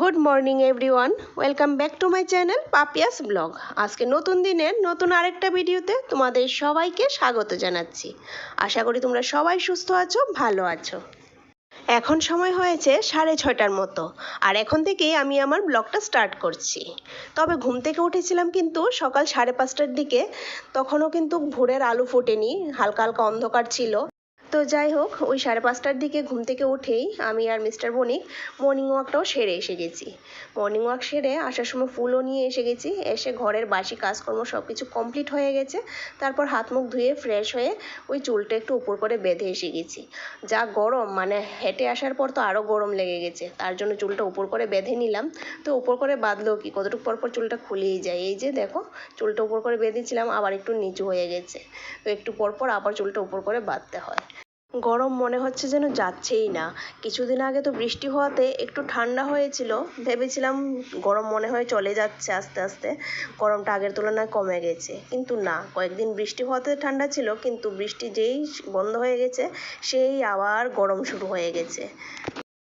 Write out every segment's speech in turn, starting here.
Good morning everyone welcome back to my channel Papiya's blog আজকে নতুন দিনের নতুন আরেকটা ভিডিওতে তোমাদের সবাইকে স্বাগত জানাচ্ছি। আশা করি তোমরা সবাই সুস্থ আছো, ভালো আছো। এখন সময় হয়েছে সাড়ে ছয়টার মতো, আর এখন থেকেই আমি আমার ব্লগটা স্টার্ট করছি। তবে ঘুম থেকে উঠেছিলাম কিন্তু সকাল সাড়ে পাঁচটার দিকে, তখনও কিন্তু ভোরের আলো ফোটেনি, হালকা হালকা অন্ধকার ছিল। তো যাই হোক, ওই সাড়ে পাঁচটার দিকে ঘুম থেকে উঠেই আমি আর মিস্টার বণিক মর্নিং ওয়াকটাও সেরে এসে গেছি। মর্নিং ওয়াক সেরে আসার সময় ফুলও নিয়ে এসে গেছি, এসে ঘরের বাসি কাজকর্ম সব কিছু কমপ্লিট হয়ে গেছে, তারপর হাত মুখ ধুয়ে ফ্রেশ হয়ে ওই চুলটা একটু উপর করে বেঁধে এসে গেছি। যা গরম মানে হেঁটে আসার পর তো আরও গরম লেগে গেছে, তার জন্য চুলটা উপর করে বেঁধে নিলাম, তো উপর করে বাঁধলেও কি, কতটুকু পর পর চুলটা খুলেই যায়, এই যে দেখো, চুলটা উপর করে বেঁধেছিলাম, আবার একটু নিচু হয়ে গেছে, তো একটু পর পর আবার চুলটা উপর করে বাঁধতে হয়। গরম মনে হচ্ছে যেন যাচ্ছেই না। কিছুদিন আগে তো বৃষ্টি হওয়াতে একটু ঠান্ডা হয়েছিল। ভেবেছিলাম গরম মনে হয় চলে যাচ্ছে আস্তে আস্তে। গরমটা আগের তুলনায় কমে গেছে। কিন্তু না, কয়েকদিন বৃষ্টি হওয়াতে ঠান্ডা ছিল, কিন্তু বৃষ্টি যেই বন্ধ হয়ে গেছে, সেই আবার গরম শুরু হয়ে গেছে।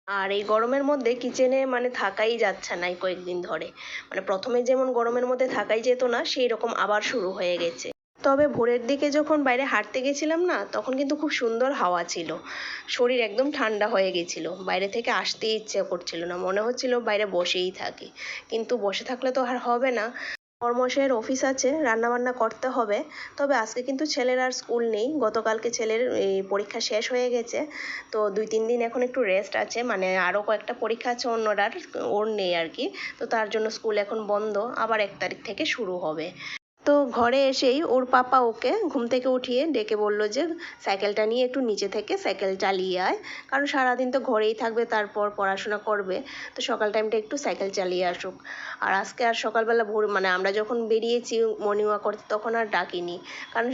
আর এই গরমের মধ্যে কিচেনে মানে থাকাই যাচ্ছে না এই কয়েকদিন ধরে। মানে প্রথমে যেমন গরমের মধ্যে থাকাই যেত না সেই রকম আবার শুরু হয়ে গেছে। তবে ভোরের দিকে যখন বাইরে হাঁটতে গেছিলাম না, তখন কিন্তু খুব সুন্দর হাওয়া ছিল। শরীর একদম ঠান্ডা হয়ে গেছিল। বাইরে থেকে আসতেই ইচ্ছে করছিল না, মনে হচ্ছিল বাইরে বসেই থাকি। কিন্তু বসে থাকলে তো আর হবে না। কর্মশয়ের অফিস আছে, রান্নাবান্না করতে হবে। তবে আজকে কিন্তু ছেলের আর স্কুল নেই। গতকালকে ছেলের এই পরীক্ষা শেষ হয়ে গেছে। তো দুই তিন দিন এখন একটু রেস্ট আছে। মানে আরও কয়েকটা পরীক্ষা আছে অন্যরার ওর নেই আর কি। তো তার জন্য স্কুল এখন বন্ধ। আবার এক তারিখ থেকে শুরু হবে। তো ঘরে এসেই ওর পাপা ওকে ঘুম থেকে উঠিয়ে ডেকে বলল যে, সাইকেলটা নিয়ে একটু নিচে থেকে সাইকেল চালিয়ে আয়। কারণ সারাদিন তো ঘরেই থাকবে, তারপর পড়াশোনা করবে। তো সকাল টাইমটা একটু সাইকেল চালিয়ে আসুক। আর আজকে আর সকালবেলা ভোর মানে আমরা যখন বেরিয়েছি মর্নিং ওয়াক করতে, তখন আর ডাকিনি। কারণ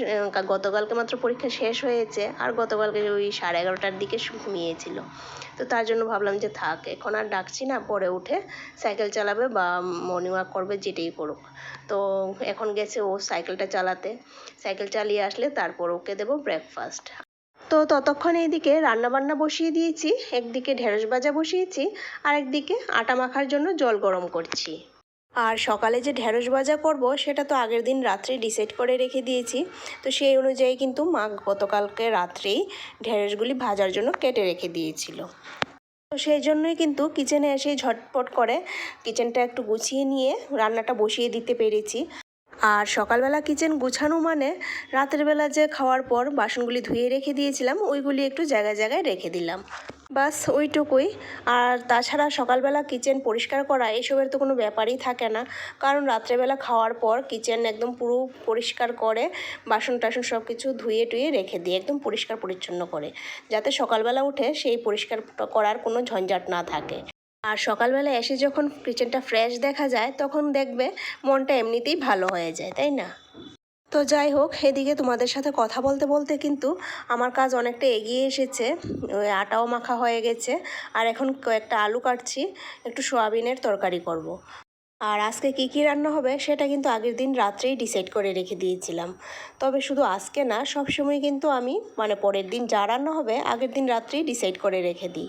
গতকালকে মাত্র পরীক্ষা শেষ হয়েছে, আর গতকালকে ওই সাড়ে এগারোটার দিকে ঘুমিয়েছিল। তো তার জন্য ভাবলাম যে, থাক, এখন আর ডাকছি না, পরে উঠে সাইকেল চালাবে বা মর্নিং ওয়াক করবে, যেটাই করুক। তো এখন গেছে ও সাইকেলটা চালাতে। সাইকেল চালিয়ে আসলে তারপর ওকে দেবো ব্রেকফাস্ট তো ততক্ষণ এইদিকে রান্নাবান্না বসিয়ে দিয়েছি, একদিকে ঢেঁড়স ভাজা বসিয়েছি, আর একদিকে আটা মাখার জন্য জল গরম করছি। আর সকালে যে ঢেঁড়স ভাজা করব, সেটা তো আগের দিন রাত্রে ডিসাইড করে রেখে দিয়েছি। তো সেই অনুযায়ী কিন্তু মা গতকালকে রাত্রেই ঢেঁড়সগুলি ভাজার জন্য কেটে রেখে দিয়েছিল। তো সেই জন্যই কিন্তু কিচেনে এসে ঝটপট করে কিচেনটা একটু গুছিয়ে নিয়ে রান্নাটা বসিয়ে দিতে পেরেছি। আর সকালবেলা কিচেন গুছানো মানে রাতের বেলা যে খাওয়ার পর বাসনগুলি ধুয়ে রেখে দিয়েছিলাম, ওইগুলি একটু জায়গায় জায়গায় রেখে দিলাম। বাস ওইটুকুই। আর তাছাড়া সকালবেলা কিচেন পরিষ্কার করা, এসবের তো কোনো ব্যাপারই থাকে না। কারণ রাত্রেবেলা খাওয়ার পর কিচেন একদম পুরো পরিষ্কার করে বাসন টাসন সব কিছু ধুয়ে টুয়ে রেখে দিই একদম পরিষ্কার পরিচ্ছন্ন করে। যাতে সকালবেলা উঠে সেই পরিষ্কার করার কোনো ঝঞ্ঝাট না থাকে। আর সকালবেলা এসে যখন কিচেনটা ফ্রেশ দেখা যায়, তখন দেখবে মনটা এমনিতেই ভালো হয়ে যায়, তাই না? তো যাই হোক, এদিকে তোমাদের সাথে কথা বলতে বলতে কিন্তু আমার কাজ অনেকটা এগিয়ে এসেছে। ওই আটাও মাখা হয়ে গেছে। আর এখন কয়েকটা আলু কাটছি, একটু সোয়াবিনের তরকারি করব। আর আজকে কী কী রান্না হবে, সেটা কিন্তু আগের দিন রাত্রেই ডিসাইড করে রেখে দিয়েছিলাম। তবে শুধু আজকে না সব সময় কিন্তু আমি মানে পরের দিন যা রান্না হবে, আগের দিন রাত্রেই ডিসাইড করে রেখে দিই।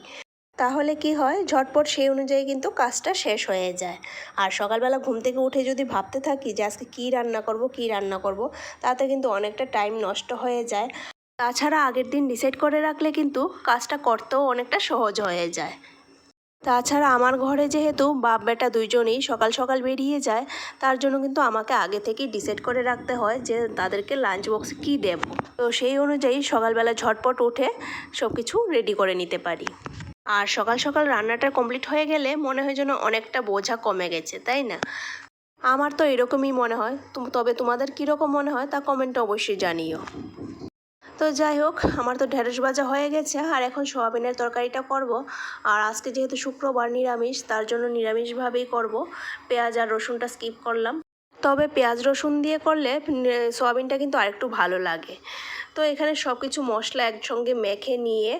তাহলে কি হয়? ঝটপট সেই অনুযায়ী কিন্তু কাজটা শেষ হয়ে যায়। আর সকালবেলা ঘুম থেকে উঠে যদি ভাবতে থাকি যে আজকে কী রান্না করব, কী রান্না করব, তাতে কিন্তু অনেকটা টাইম নষ্ট হয়ে যায়। তাছাড়া আগের দিন ডিসাইড করে রাখলে কিন্তু কাজটা করতেও অনেকটা সহজ হয়ে যায়। তাছাড়া আমার ঘরে যেহেতু বাপ, বেটা দুইজনেই সকাল সকাল বেরিয়ে যায়, তার জন্য কিন্তু আমাকে আগে থেকেই ডিসাইড করে রাখতে হয় যে তাদেরকে লাঞ্চ বক্সে কী দেব। তো সেই অনুযায়ী সকালবেলা ঝটপট উঠে সব কিছু রেডি করে নিতে পারি। আর সকাল সকাল রান্নাটা কমপ্লিট হয়ে গেলে মনে হয় যেন অনেকটা বোঝা কমে গেছে, তাই না? আমার তো এরকমই মনে হয়। তবে তোমাদের কীরকম মনে হয় তা কমেন্টে অবশ্যই জানিও। তো যাই হোক, আমার তো ঢেঁড়স ভাজা হয়ে গেছে, আর এখন সোয়াবিনের তরকারিটা করব। আর আজকে যেহেতু শুক্রবার নিরামিষ, তার জন্য নিরামিষভাবেই করব। পেঁয়াজ আর রসুনটা স্কিপ করলাম। তবে পেঁয়াজ রসুন দিয়ে করলে সোয়াবিনটা কিন্তু আরেকটু ভালো লাগে। তো এখানে সব কিছু মশলা একসঙ্গে মেখে নিয়ে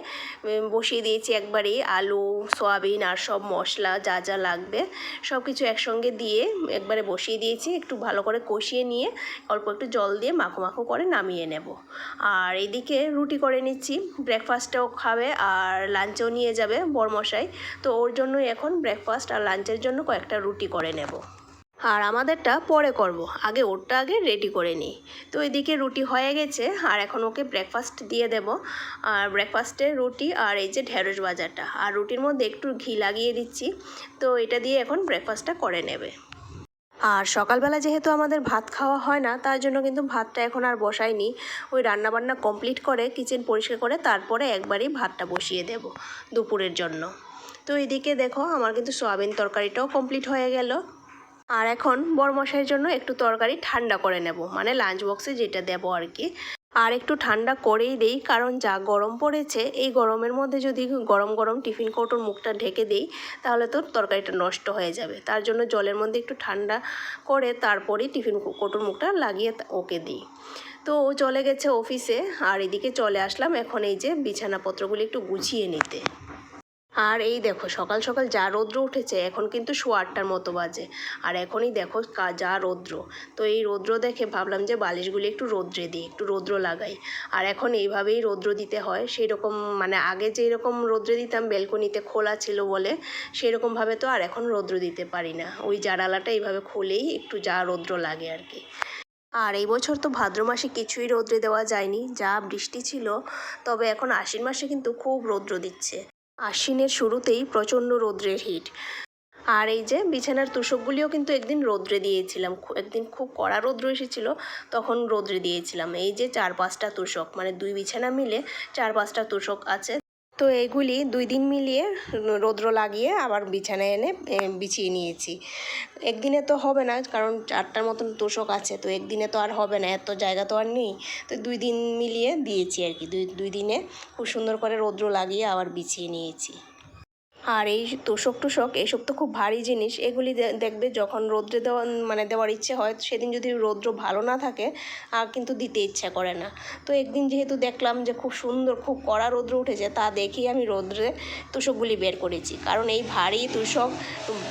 বসিয়ে দিয়েছি একবারেই আলু, সয়াবিন আর সব মশলা যা যা লাগবে সব কিছু একসঙ্গে দিয়ে একবারে বসিয়ে দিয়েছি। একটু ভালো করে কষিয়ে নিয়ে অল্প একটু জল দিয়ে মাখো মাখো করে নামিয়ে নেব। আর এদিকে রুটি করে নিচ্ছি ব্রেকফাস্টটাও খাবে আর লাঞ্চেও নিয়ে যাবে বরমশাই। তো ওর জন্যই এখন ব্রেকফাস্ট আর লাঞ্চের জন্য কয়েকটা রুটি করে নেব। আর আমাদেরটা পরে করব। আগে ওরটা আগে রেডি করে নিই। তো এদিকে রুটি হয়ে গেছে, আর এখন ওকে ব্রেকফাস্ট দিয়ে দেব। আর ব্রেকফাস্টে রুটি আর এই যে ঢেঁড়স বাজারটা আর রুটির মধ্যে একটু ঘি লাগিয়ে দিচ্ছি। তো এটা দিয়ে এখন ব্রেকফাস্টটা করে নেবে। আর সকালবেলা যেহেতু আমাদের ভাত খাওয়া হয় না, তার জন্য কিন্তু ভাতটা এখন আর বসাইনি। ওই রান্নাবান্না কমপ্লিট করে কিচেন পরিষ্কার করে তারপরে একবারই ভাতটা বসিয়ে দেব দুপুরের জন্য। তো এদিকে দেখো, আমার কিন্তু সয়াবিন তরকারিটাও কমপ্লিট হয়ে গেল। আর এখন বড়মশাইয়ের জন্য একটু তরকারি ঠান্ডা করে নেব। মানে লাঞ্চ বক্সে যেটা দেবো আর কি। আর একটু ঠান্ডা করেই দেই, কারণ যা গরম পড়েছে, এই গরমের মধ্যে যদি গরম গরম টিফিন কৌটোর মুখটা ঢেকে দিই, তাহলে তো তরকারিটা নষ্ট হয়ে যাবে। তার জন্য জলের মধ্যে একটু ঠান্ডা করে তারপরেই টিফিন কৌটোর মুখটা লাগিয়ে ওকে দিই। তো ও চলে গেছে অফিসে আর এদিকে চলে আসলাম এখন এই যে বিছানাপত্রগুলি একটু গুছিয়ে নিতে। আর এই দেখো, সকাল সকাল যা রৌদ্র উঠেছে, এখন কিন্তু সোয়া আটটার মতো বাজে। আর এখনই দেখো যা রৌদ্র। তো এই রৌদ্র দেখে ভাবলাম যে বালিশগুলি একটু রৌদ্রে দিই, একটু রৌদ্র লাগাই। আর এখন এইভাবেই রৌদ্র দিতে হয়। সেই রকম মানে আগে যেই রকম রৌদ্রে দিতাম, বেলকনিতে খোলা ছিল বলে সেই রকমভাবে তো আর এখন রৌদ্র দিতে পারি না। ওই জানালাটা এইভাবে খুলেই একটু যা রৌদ্র লাগে আর কি। আর এই বছর তো ভাদ্র মাসে কিছুই রৌদ্রে দেওয়া যায়নি। যা বৃষ্টি ছিল, তবে এখন আশ্বিন মাসে কিন্তু খুব রৌদ্র দিচ্ছে। আশ্বিনের শুরুতেই প্রচণ্ড রৌদ্রের হিট আর এই যে বিছানার তুষকগুলিও কিন্তু একদিন রৌদ্রে দিয়েছিলাম। একদিন খুব কড়া রৌদ্র এসেছিল, তখন রৌদ্রে দিয়েছিলাম। এই যে চার পাঁচটা তুষক মানে দুই বিছানা মিলে চার পাঁচটা তুষক আছে। তো এগুলি দুই দিন মিলিয়ে রৌদ্র লাগিয়ে আবার বিছানায় এনে বিছিয়ে নিয়েছি। একদিনে তো হবে না, কারণ চারটার মতন তোষক আছে, তো একদিনে তো আর হবে না, এত জায়গা তো আর নেই। তো দুই দিন মিলিয়ে দিয়েছি আর কি, দুই দুই দিনে খুব সুন্দর করে রৌদ্র লাগিয়ে আবার বিছিয়ে নিয়েছি। আর এই তোষক টোষক এইসব তো খুব ভারী জিনিস। এগুলি দেখবে যখন রৌদ্রে দেওয়া মানে দেওয়ার ইচ্ছে হয়, সেদিন যদি রৌদ্র ভালো না থাকে, আর কিন্তু দিতে ইচ্ছা করে না। তো একদিন যেহেতু দেখলাম যে খুব সুন্দর, খুব কড়া রৌদ্র উঠেছে, তা দেখেই আমি রৌদ্রে তোষকগুলি বের করেছি। কারণ এই ভারী তোষক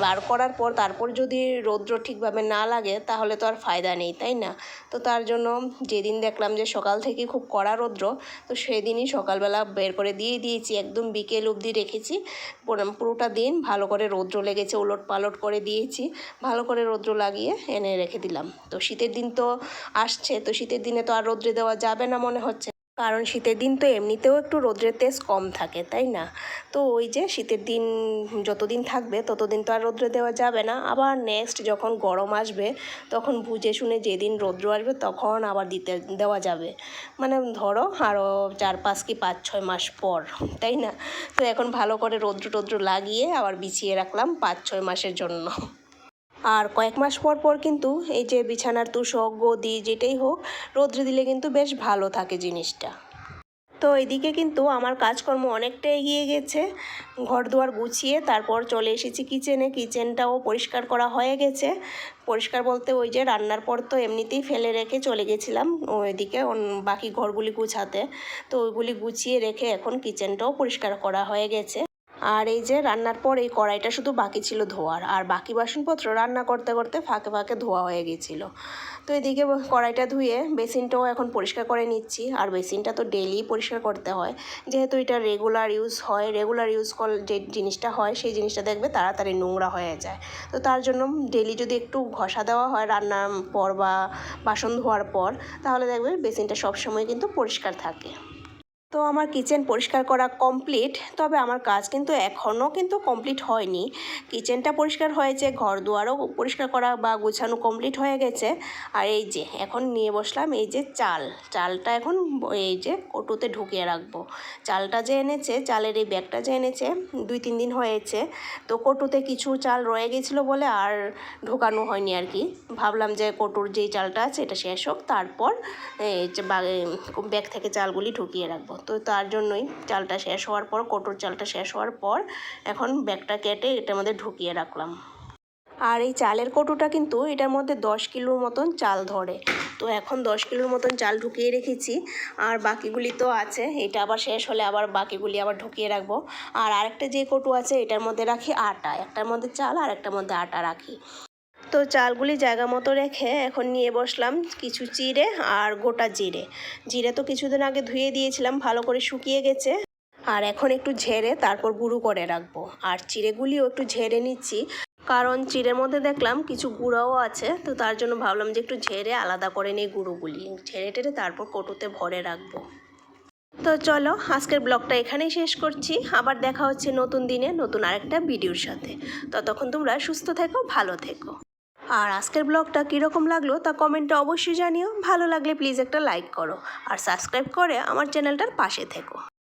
বার করার পর, তারপর যদি রৌদ্র ঠিকভাবে না লাগে, তাহলে তো আর ফায়দা নেই, তাই না? তো তার জন্য যেদিন দেখলাম যে সকাল থেকে খুব কড়া রৌদ্র, তো সেদিনই সকালবেলা বের করে দিয়ে দিয়েছি, একদম বিকেল অবধি রেখেছি। পুরোটা দিন ভালো করে রৌদ্র লেগেছে, ওলট পালট করে দিয়েছি, ভালো করে রৌদ্র লাগিয়ে এনে রেখে দিলাম। তো শীতের দিন তো আসছে, তো শীতের দিনে তো আর রৌদ্রে দেওয়া যাবে না মনে হচ্ছে। কারণ শীতের দিন তো এমনিতেও একটু রৌদ্রের তেজ কম থাকে, তাই না? তো ওই যে শীতের দিন যতদিন থাকবে ততদিন তো আর রৌদ্রে দেওয়া যাবে না। আবার নেক্সট যখন গরম আসবে, তখন বুঝে শুনে যেদিন রৌদ্র আসবে তখন আবার দিতে দেওয়া যাবে। মানে ধরো আরও চার পাঁচ কি পাঁচ ছয় মাস পর, তাই না? তো এখন ভালো করে রৌদ্র টৌদ্র লাগিয়ে আবার বিছিয়ে রাখলাম পাঁচ ছয় মাসের জন্য। আর কয়েক মাস পর পর কিন্তু এই যে বিছানার তুষক, গদি যেটাই হোক, রৌদ্রে দিলে কিন্তু বেশ ভালো থাকে জিনিসটা। তো এদিকে কিন্তু আমার কাজকর্ম অনেকটা এগিয়ে গেছে। ঘর দুয়ার গুছিয়ে তারপর চলে এসেছি কিচেনে। কিচেনটাও পরিষ্কার করা হয়ে গেছে। পরিষ্কার বলতে ওই যে রান্নার পর তো এমনিতেই ফেলে রেখে চলে গেছিলাম। ওইদিকে বাকি ঘরগুলি গুছাতে। তো ওইগুলি গুছিয়ে রেখে এখন কিচেনটাও পরিষ্কার করা হয়ে গেছে। আর এই যে রান্নার পর এই কড়াইটা শুধু বাকি ছিল ধোয়ার, আর বাকি বাসনপত্র রান্না করতে করতে ফাঁকে ফাঁকে ধোয়া হয়ে গেছিল। তো এদিকে কড়াইটা ধুয়ে বেসিনটাও এখন পরিষ্কার করে নিচ্ছি, আর বেসিনটা তো ডেলি পরিষ্কার করতে হয়। যেহেতু এটা রেগুলার ইউজ হয় রেগুলার ইউজ কর যে জিনিসটা হয়, সেই জিনিসটা দেখবে তাড়াতাড়ি নোংরা হয়ে যায়। তো তার জন্য ডেলি যদি একটু ঘষা দেওয়া হয় রান্নার পর বা বাসন ধোয়ার পর, তাহলে দেখবে বেসিনটা সবসময় কিন্তু পরিষ্কার থাকে। তো আমার কিচেন পরিষ্কার করা কমপ্লিট তবে আমার কাজ কিন্তু এখনও কিন্তু কমপ্লিট হয়নি। কিচেনটা পরিষ্কার হয়েছে ঘর দুয়ারও পরিষ্কার করা বা গোছানো কমপ্লিট হয়ে গেছে। আর এই যে, এখন নিয়ে বসলাম এই যে চাল। চালটা এখন এই যে কটুতে ঢুকিয়ে রাখব। চালটা যে এনেছে, চালের এই ব্যাগটা যে এনেছে, দুই তিন দিন হয়েছে। তো কটুতে কিছু চাল রয়ে গেছিল বলে আর ঢোকানো হয়নি আর কি। ভাবলাম যে কটুর যেই চালটা আছে, এটা শেষ হোক। তারপর ব্যাগ থেকে চালগুলি ঢুকিয়ে রাখব। তো তার জন্যই চালটা শেষ হওয়ার পর, কটুর চালটা শেষ হওয়ার পর এখন ব্যাগটা কেটে এটার মধ্যে ঢুকিয়ে রাখলাম। আর এই চালের কটুটা কিন্তু এটার মধ্যে দশ কিলোর মতন চাল ধরে। তো এখন দশ কিলোর মতন চাল ঢুকিয়ে রেখেছি। আর বাকিগুলি তো আছে, এটা আবার শেষ হলে আবার বাকিগুলি আবার ঢুকিয়ে রাখব। আর আরেকটা যে কটু আছে, এটার মধ্যে রাখি আটা। একটার মধ্যে চাল আর একটার মধ্যে আটা রাখি। তো চালগুলি জায়গা মতো রেখে এখন নিয়ে বসলাম কিছু চিড়ে আর গোটা জিরে। জিরে তো কিছুদিন আগে ধুয়ে দিয়েছিলাম, ভালো করে শুকিয়ে গেছে। আর এখন একটু ঝেড়ে তারপর গুঁড়ো করে রাখব। আর চিড়েগুলিও একটু ঝেড়ে নিচ্ছি। কারণ চিড়ের মধ্যে দেখলাম কিছু গুঁড়োও আছে, তো তার জন্য ভাবলাম যে একটু ঝেড়ে আলাদা করে নিই গুঁড়োগুলি। ঝেড়ে টেড়ে তারপর কটুতে ভরে রাখব। তো চলো, আজকের ব্লগটা এখানেই শেষ করছি। আবার দেখা হচ্ছে নতুন দিনে নতুন আরেকটা ভিডিওর সাথে। ততক্ষণ তোমরা সুস্থ থেকো, ভালো থেকো। আর আজকের ব্লগটা কীরকম লাগল তা কমেন্টে অবশ্যই জানিও। ভালো লাগলে প্লিজ একটা লাইক করো আর সাবস্ক্রাইব করে আমার চ্যানেলটার পাশে থেকো।